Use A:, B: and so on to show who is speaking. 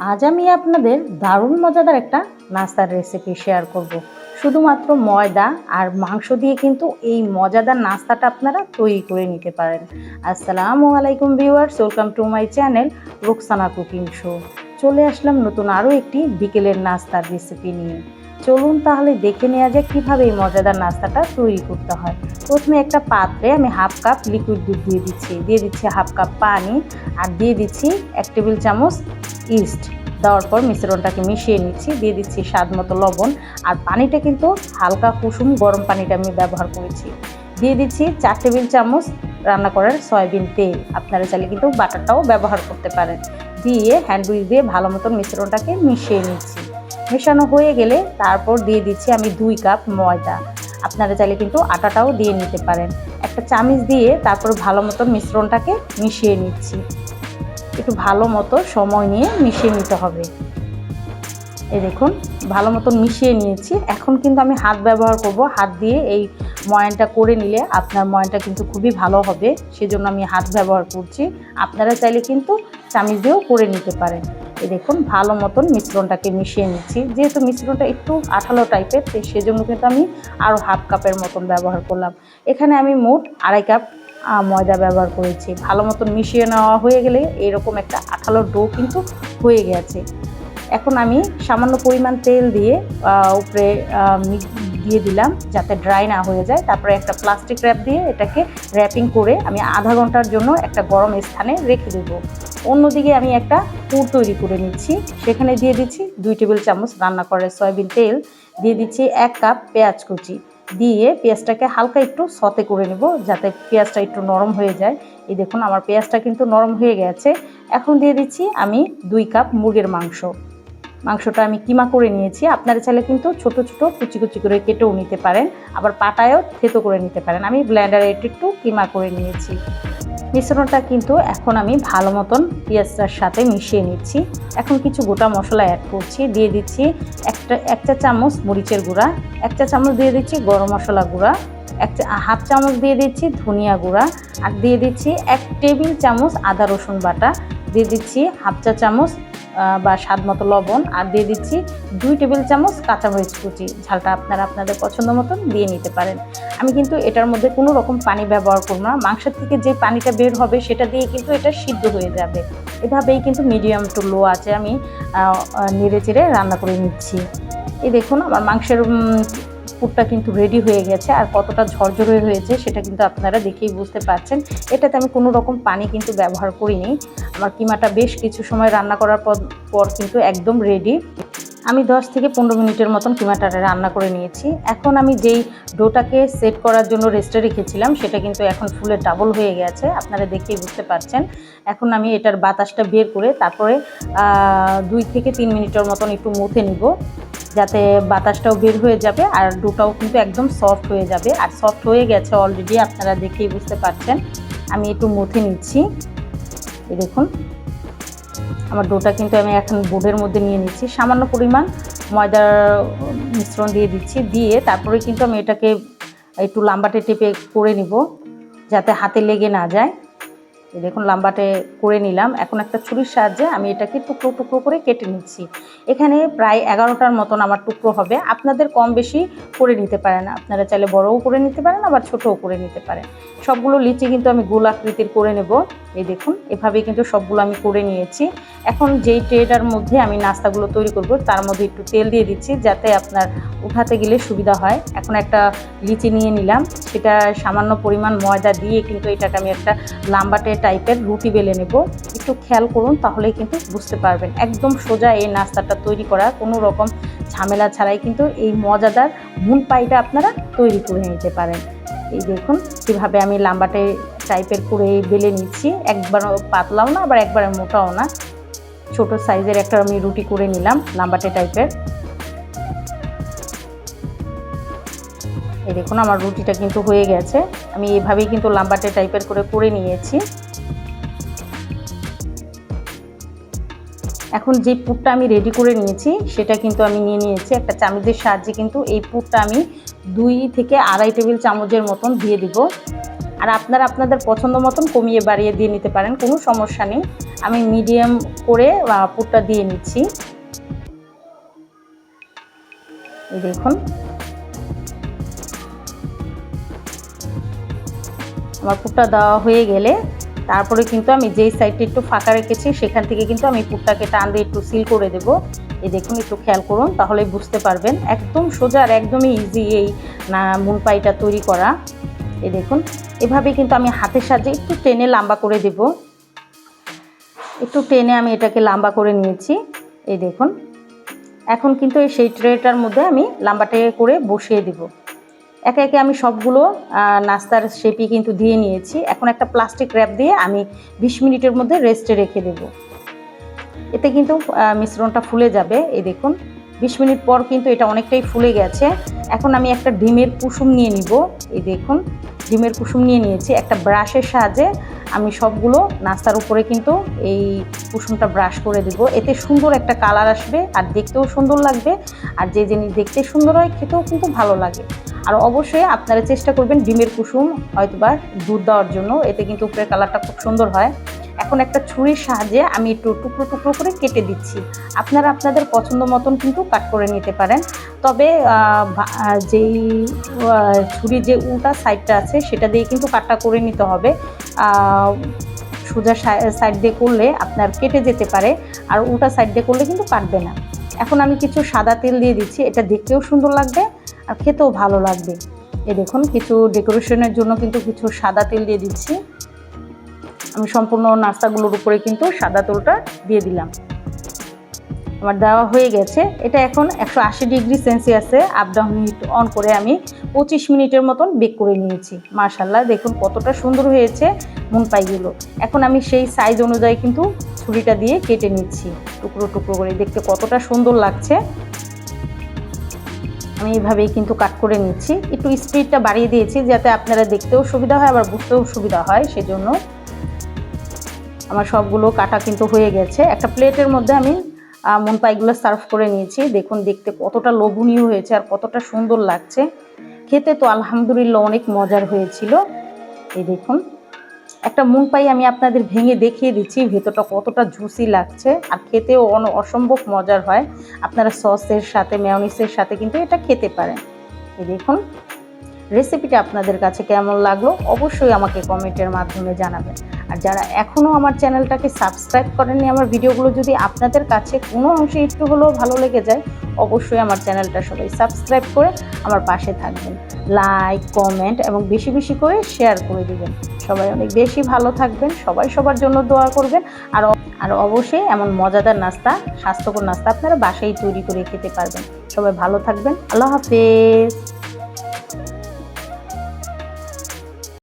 A: আজ আমি আপনাদের দারুণ মজাদার একটা নাস্তার রেসিপি শেয়ার করব। শুধুমাত্র ময়দা আর মাংস দিয়ে কিন্তু এই মজাদার নাস্তাটা আপনারা তৈরি করে নিতে পারেন। আসসালামু আলাইকুম viewers welcome to my channel Roksana cooking show চলে আসলাম নতুন আরও একটি বিকেলের নাস্তার রেসিপি নিয়ে। চলুন তাহলে দেখে নেওয়া যায় কীভাবে এই মজাদার নাস্তাটা তৈরি করতে হয়। প্রথমে একটা পাত্রে আমি হাফ কাপ লিকুইড দুধ দিয়ে দিচ্ছি। দিয়ে দিচ্ছি হাফ কাপ পানি আর দিয়ে দিচ্ছি এক টেবিল চামচ ইস্ট দেওয়ার পর মিশ্রণটাকে মিশিয়ে নিচ্ছি। দিয়ে দিচ্ছি স্বাদ মতো লবণ আর পানিটা কিন্তু হালকা কুসুম গরম পানিটা আমি ব্যবহার করেছি। দিয়ে দিচ্ছি চার টেবিল চামচ রান্না করার সয়াবিন তেল। আপনারা চাইলে কিন্তু বাটারটাও ব্যবহার করতে পারেন। দিয়ে হ্যান্ড উইল দিয়ে ভালো মতন মিশ্রণটাকে মিশিয়ে নিচ্ছি। মেশানো হয়ে গেলে তারপর দিয়ে দিচ্ছি আমি দুই কাপ ময়দা। আপনারা চাইলে কিন্তু আটাটাও দিয়ে নিতে পারেন। একটা চামিচ দিয়ে তারপর ভালো মতো মিশ্রণটাকে মিশিয়ে নিচ্ছি। একটু ভালো মতো সময় নিয়ে মিশিয়ে নিতে হবে। এই দেখুন, ভালো মতো মিশিয়ে নিয়েছি। এখন কিন্তু আমি হাত ব্যবহার করব। হাত দিয়ে এই ময়ানটা করে নিলে আপনার ময়ানটা কিন্তু খুবই ভালো হবে। সেজন্য আমি হাত ব্যবহার করছি। আপনারা চাইলে কিন্তু চামিচ দিয়েও করে নিতে পারেন। দেখুন, ভালো মতন মিশ্রণটাকে মিশিয়ে নিচ্ছি। যেহেতু মিশ্রণটা একটু আঠালো টাইপের সেজন্য কিন্তু আমি আরও হাফ কাপের মতন ব্যবহার করলাম। এখানে আমি মোট আড়াই কাপ ময়দা ব্যবহার করেছি। ভালো মতন মিশিয়ে নেওয়া হয়ে গেলে এরকম একটা আঠালো ডো কিন্তু হয়ে গেছে। এখন আমি সামান্য পরিমাণ তেল দিয়ে উপরে দিয়ে দিলাম যাতে ড্রাই না হয়ে যায়। তারপরে একটা প্লাস্টিক র্যাপ দিয়ে এটাকে র্যাপিং করে আমি আধা ঘণ্টার জন্য একটা গরম স্থানে রেখে দেবো। অন্যদিকে আমি একটা পুর তৈরি করে নিচ্ছি। সেখানে দিয়ে দিচ্ছি দুই টেবিল চামচ রান্না করে সয়াবিন তেল। দিয়ে দিচ্ছি এক কাপ পেঁয়াজ কুচি। দিয়ে পেঁয়াজটাকে হালকা একটু সতে করে নেব যাতে পেঁয়াজটা একটু নরম হয়ে যায়। এই দেখুন, আমার পেঁয়াজটা কিন্তু নরম হয়ে গেছে। এখন দিয়ে দিচ্ছি আমি দুই কাপ মুরগির মাংস। মাংসটা আমি কিমা করে নিয়েছি। আপনারা চাইলে কিন্তু ছোট ছোট কুচি কুচি করে কেটেও নিতে পারেন। আবার পাটায়ও থেতো করে নিতে পারেন। আমি ব্ল্যান্ডারে একটু কিমা করে নিয়েছি। মিশ্রণটা কিন্তু এখন আমি ভালো মতন পেঁয়াজটার সাথে মিশিয়ে নিচ্ছি। এখন কিছু গোটা মশলা অ্যাড করছি, দিয়ে দিচ্ছি একটা একটা চামচ মরিচের গুঁড়া, একটা চামচ দিয়ে দিচ্ছি গরম মশলা গুঁড়া এক হাফ চামচ দিয়ে দিচ্ছি ধনিয়া গুঁড়া, আর দিয়ে দিচ্ছি এক টেবিল চামচ আদা রসুন বাটা, দিয়ে দিচ্ছি হাফ চা চামচ বা স্বাদ মতো লবণ, আর দিয়ে দিচ্ছি দুই টেবিল চামচ কাঁচামরিচ কুচি। ঝালটা আপনারা আপনাদের পছন্দ মতন দিয়ে নিতে পারেন। আমি কিন্তু এটার মধ্যে কোনো রকম পানি ব্যবহার করব না। মাংসের থেকে যে পানিটা বের হবে সেটা দিয়ে কিন্তু এটা সিদ্ধ হয়ে যাবে। এভাবেই কিন্তু মিডিয়াম টু লো আছে আমি নেড়ে চেড়ে রান্না করে নিচ্ছি। এই দেখুন, আমার মাংসের পুরটা কিন্তু রেডি হয়ে গেছে আর কতটা ঝরঝরে হয়েছে সেটা কিন্তু আপনারা দেখেই বুঝতে পারছেন। এটাতে আমি কোনো রকম পানি কিন্তু ব্যবহার করিনি। আমার কিমাটা বেশ কিছু সময় রান্না করার পর কিন্তু একদম রেডি আমি 10 থেকে পনেরো মিনিটের মতন কিমাটা রান্না করে নিয়েছি। এখন আমি যেই ডোটাকে সেট করার জন্য রেস্টে রেখেছিলাম, সেটা কিন্তু এখন ফুলে ডাবল হয়ে গেছে। আপনারা দেখেই বুঝতে পারছেন। এখন আমি এটার বাতাসটা বের করে তারপরে দুই থেকে তিন মিনিটের মতন একটু মুথে নিব, যাতে বাতাসটাও বের হয়ে যাবে আর ডোটাও কিন্তু একদম সফট হয়ে যাবে। আর সফট হয়ে গেছে অলরেডি আপনারা দেখেই বুঝতে পারছেন। আমি একটু মুথে নিচ্ছি। দেখুন। আমার ডোটা কিন্তু আমি এখন বোর্ডের মধ্যে নিয়ে নিচ্ছি। সামান্য পরিমাণ ময়দার মিশ্রণ দিয়ে দিচ্ছি। দিয়ে তারপরে কিন্তু আমি এটাকে একটু লাম্বাটে টেপে করে নিব, যাতে হাতে লেগে না যায়। দেখুন, লাম্বাটে করে নিলাম। এখন একটা ছুরির সাহায্যে আমি এটাকে টুকরো টুকরো করে কেটে নিচ্ছি। এখানে প্রায় এগারোটার মতন আমার টুকরো হবে। আপনাদের কম বেশি করে নিতে পারেন। আপনারা চাইলে বড়ও করে নিতে পারেন, আবার ছোটও করে নিতে পারেন। সবগুলো লিচি কিন্তু আমি গোল আকৃতির করে নেব। এই দেখুন এভাবে কিন্তু সবগুলো আমি করে নিয়েছি। এখন যেই ট্রেটার মধ্যে আমি নাস্তাগুলো তৈরি করব, তার মধ্যে একটু তেল দিয়ে দিচ্ছি যাতে আপনার উঠাতে গেলে সুবিধা হয়। এখন একটা লিচি নিয়ে নিলাম, সেটা সামান্য পরিমাণ ময়দা দিয়ে কিন্তু এটাকে আমি একটা লাম্বাটে টাইপের রুটি বেলে নেব। একটু খেয়াল করুন, তাহলেই কিন্তু বুঝতে পারবেন। একদম সোজা এই নাস্তাটা তৈরি করা, কোনো রকম ঝামেলা ছাড়াই কিন্তু এই মজাদার মুন পাইটা আপনারা তৈরি করে নিতে পারেন। এই দেখুন, কীভাবে আমি লাম্বাটে টাইপের করে বেলে নিচ্ছি। একবার পাতলাও না, আবার একবারে মোটাও না। ছোট সাইজের একটা আমি রুটি করে নিলাম লাম্বাটে টাইপের এই দেখুন, আমার রুটিটা কিন্তু হয়ে গেছে। আমি এভাবেই কিন্তু লাম্বাটে টাইপের করে করে নিয়েছি। এখন যে পুরটা আমি রেডি করে নিয়েছি, সেটা কিন্তু আমি নিয়ে নিয়েছি। একটা চামচের সাহায্যে কিন্তু এই পুরটা আমি দুই থেকে আড়াই টেবিল চামচের মতন দিয়ে দিব। আর আপনারা আপনাদের পছন্দ মতন কমিয়ে বাড়িয়ে দিয়ে নিতে পারেন, কোনো সমস্যা নেই। আমি মিডিয়াম করে পুরটা দিয়ে নিচ্ছি। দেখুন। আমার পুরটা দেওয়া হয়ে গেলে তারপরে কিন্তু আমি যেই সাইডটা একটু ফাঁকা রেখেছি, সেখান থেকে কিন্তু আমি পুরটাকে টান দিয়ে একটু সিল করে দেব। এই দেখুন, একটু খেয়াল করুন তাহলে বুঝতে পারবেন। একদম সোজা আর একদমই ইজি এই, না মুন পাইটা তৈরি করা। এই দেখুন। এভাবে কিন্তু আমি হাতের সাহায্যে একটু টেনে লাম্বা করে দেব। একটু টেনে আমি এটাকে লম্বা করে নিয়েছি, এই দেখুন। এখন কিন্তু এই সেই ট্রেটার মধ্যে আমি লম্বাটে করে বসিয়ে দেবো। একে একে আমি সবগুলো নাস্তার শেপই কিন্তু দিয়ে নিয়েছি। এখন একটা প্লাস্টিক র্যাপ দিয়ে আমি বিশ মিনিটের মধ্যে রেস্টে রেখে দেব। এতে কিন্তু মিশ্রণটা ফুলে যাবে, এই দেখুন। বিশ মিনিট পর কিন্তু এটা অনেকটাই ফুলে গেছে। এখন আমি একটা ডিমের কুসুম নিয়ে নিব। এই দেখুন, ডিমের কুসুম নিয়ে নিয়েছি। একটা ব্রাশের সাহায্যে আমি সবগুলো নাস্তার উপরে কিন্তু এই কুসুমটা ব্রাশ করে দেব। এতে সুন্দর একটা কালার আসবে আর দেখতেও সুন্দর লাগবে। আর যে জিনিস দেখতে সুন্দর হয়, খেতেও কিন্তু ভালো লাগে। আর অবশ্যই আপনারা চেষ্টা করবেন ডিমের কুসুম হয়তোবা দুধ দেওয়ার জন্য। এতে কিন্তু উপরের কালারটা খুব সুন্দর হয়। এখন একটা ছুরির সাহায্যে আমি একটু টুকরো টুকরো করে কেটে দিচ্ছি। আপনারা আপনাদের পছন্দ মতন কিন্তু কাট করে নিতে পারেন। তবে যেই ছুরির যে উল্টা সাইডটা আছে, সেটা দিয়ে কিন্তু কাটটা করে নিতে হবে। সোজা সাইড দিয়ে করলে আপনার কেটে যেতে পারে, আর উল্টা সাইড দিয়ে করলে কিন্তু কাটবে না। এখন আমি কিছু সাদা তেল দিয়ে দিচ্ছি, এটা দেখতেও সুন্দর লাগবে আর খেতেও ভালো লাগবে। এ দেখুন, কিছু ডেকোরেশনের জন্য কিন্তু কিছু সাদা তেল দিয়ে দিচ্ছি। আমি সম্পূর্ণ নাস্তাগুলোর উপরে কিন্তু সাদা তেলটা দিয়ে দিলাম। আমার দেওয়া হয়ে গেছে। এটা এখন একশো আশি ডিগ্রি সেলসিয়াসে আপ ডাউন হিট অন করে আমি পঁচিশ মিনিটের মতন বেক করে নিয়েছি। মার্শাল্লাহ দেখুন কতটা সুন্দর হয়েছে মন পাইগুলো। এখন আমি সেই সাইজ অনুযায়ী কিন্তু ছুরিটা দিয়ে কেটে নিচ্ছি। টুকরো টুকরো করে, দেখতে কতটা সুন্দর লাগছে। আমি এইভাবেই কিন্তু কাট করে নিচ্ছি। একটু স্পিডটা বাড়িয়ে দিয়েছি যাতে আপনারা দেখতেও সুবিধা হয়, আবার বুঝতেও সুবিধা হয়, সেজন্য আমার সবগুলো কাটা কিন্তু হয়ে গেছে। একটা প্লেটের মধ্যে আমি মন পাইগুলো সার্ভ করে নিয়েছি। দেখুন, দেখতে কতটা লোভনীয় হয়েছে আর কতটা সুন্দর লাগছে। খেতে তো আলহামদুলিল্লাহ অনেক মজার হয়েছিল। এই দেখুন, একটা মুন পাই আমি আপনাদের ভেঙে দেখিয়ে দিচ্ছি, ভেতরটা কতটা জুসি লাগছে আর খেতেও অন- অসম্ভব মজার হয়। আপনারা সসের সাথে মেয়নিসের সাথে কিন্তু এটা খেতে পারেন। এই দেখুন রেসিপিটা আপনাদের কাছে কেমন লাগল অবশ্যই আমাকে কমেন্টের মাধ্যমে জানাবেন। আর যারা এখনও আমার চ্যানেলটাকে সাবস্ক্রাইব করেননি, আমার ভিডিওগুলো যদি আপনাদের কাছে কোনো অংশে একটু হলেও ভালো লেগে যায়, অবশ্যই আমার চ্যানেলটা সবাই সাবস্ক্রাইব করে আমার পাশে থাকবেন। লাইক কমেন্ট এবং বেশি বেশি করে শেয়ার করে দিবেন। সবাই অনেক বেশি ভালো থাকবেন, সবাই সবার জন্য দোয়া করবেন। আর আর অবশ্যই এমন মজাদার নাস্তা, স্বাস্থ্যকর নাস্তা আপনারা বাসায় তৈরি করে খেতে পারবেন। সবাই ভালো থাকবেন, আল্লাহ হাফেজ।